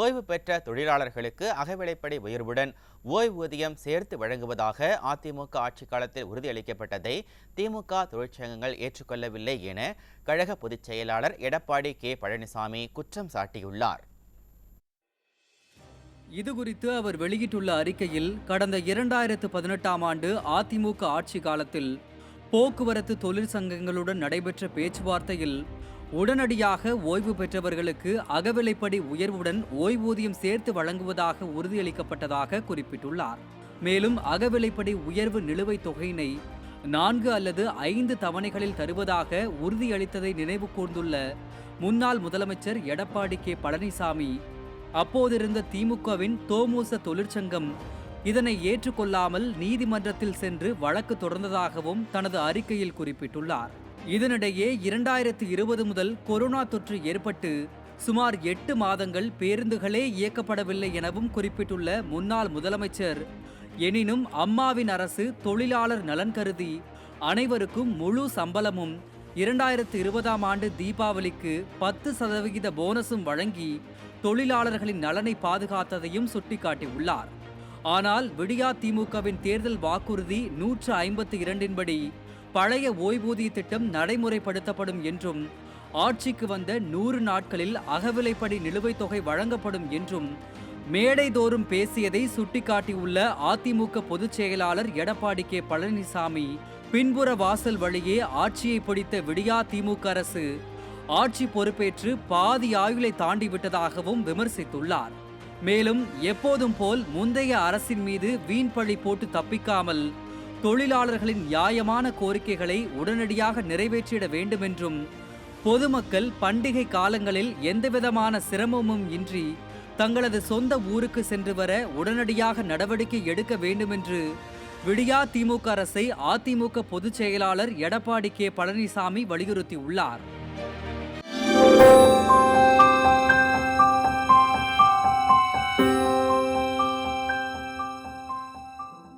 ஓய்வு பெற்ற தொழிலாளர்களுக்கு அகவிலைப்படி உயர்வுடன் ஓய்வூதியம் சேர்த்து வழங்குவதாக அதிமுக ஆட்சி காலத்தில் உறுதியளிக்கப்பட்டதை திமுக தொழிற்சங்கங்கள் ஏற்றுக்கொள்ளவில்லை என கழக பொதுச் செயலாளர் எடப்பாடி கே. பழனிசாமி குற்றம் சாட்டியுள்ளார். இது குறித்து அவர் வெளியிட்டுள்ள அறிக்கையில் கடந்த இரண்டாயிரத்து பதினெட்டாம் ஆண்டு அதிமுக ஆட்சி காலத்தில் போக்குவரத்து தொழிற்சங்கங்களுடன் நடைபெற்ற பேச்சுவார்த்தையில் உடனடியாக ஓய்வு பெற்றவர்களுக்கு அகவிலைப்படி உயர்வுடன் ஓய்வூதியம் சேர்த்து வழங்குவதாக உறுதியளிக்கப்பட்டதாக குறிப்பிட்டுள்ளார். மேலும் அகவிலைப்படி உயர்வு நிலுவைத் தொகையினை நான்கு அல்லது ஐந்து தவணைகளில் தருவதாக உறுதியளித்ததை நினைவு கூர்ந்துள்ள முன்னாள் முதலமைச்சர் எடப்பாடி கே. பழனிசாமி அப்போதிருந்த திமுகவின் தோமூச தொழிற்சங்கம் இதனை ஏற்றுக்கொள்ளாமல் நீதிமன்றத்தில் சென்று வழக்கு தொடர்ந்ததாகவும் தனது அறிக்கையில் குறிப்பிட்டுள்ளார். இதனிடையே இரண்டாயிரத்து இருபது முதல் கொரோனா தொற்று ஏற்பட்டு சுமார் எட்டு மாதங்கள் பேருந்துகளே இயக்கப்படவில்லை எனவும் குறிப்பிட்டுள்ள முன்னாள் முதலமைச்சர். எனினும் அம்மாவின் அரசு தொழிலாளர் நலன் கருதி அனைவருக்கும் முழு சம்பளமும் இரண்டாயிரத்து இருபதாம் ஆண்டு தீபாவளிக்கு பத்து சதவிகித போனஸும் வழங்கி தொழிலாளர்களின் நலனை பாதுகாத்ததையும் சுட்டிக்காட்டியுள்ளார். ஆனால் விடியா திமுகவின் தேர்தல் வாக்குறுதி நூற்று ஐம்பத்தி இரண்டின்படி பழைய ஓய்வூதிய திட்டம் நடைமுறைப்படுத்தப்படும் என்றும் ஆட்சிக்கு வந்த நூறு நாட்களில் அகவிலைப்படி நிலுவைத் தொகை வழங்கப்படும் என்றும் மேடைதோறும் பேசியதை சுட்டிக்காட்டியுள்ள அதிமுக பொதுச் செயலாளர் எடப்பாடி கே. பழனிசாமி பின்புற வாசல் வழியே ஆட்சியை பிடித்த விடியா திமுக அரசு ஆட்சி பொறுப்பேற்று பாதி ஆயுளை தாண்டி விட்டதாகவும் விமர்சித்துள்ளார். மேலும் எப்போதும் போல் முந்தைய அரசின் மீது வீண் பழி போட்டு தப்பிக்காமல் தொழிலாளர்களின் நியாயமான கோரிக்கைகளை உடனடியாக நிறைவேற்றிட வேண்டுமென்றும் பொதுமக்கள் பண்டிகை காலங்களில் எந்தவிதமான சிரமமும் இன்றி தங்களது சொந்த ஊருக்கு சென்று வர உடனடியாக நடவடிக்கை எடுக்க வேண்டுமென்று விடியா திமுக அரசை அதிமுக பொதுச் செயலாளர் எடப்பாடி கே பழனிசாமி வலியுறுத்தியுள்ளார்.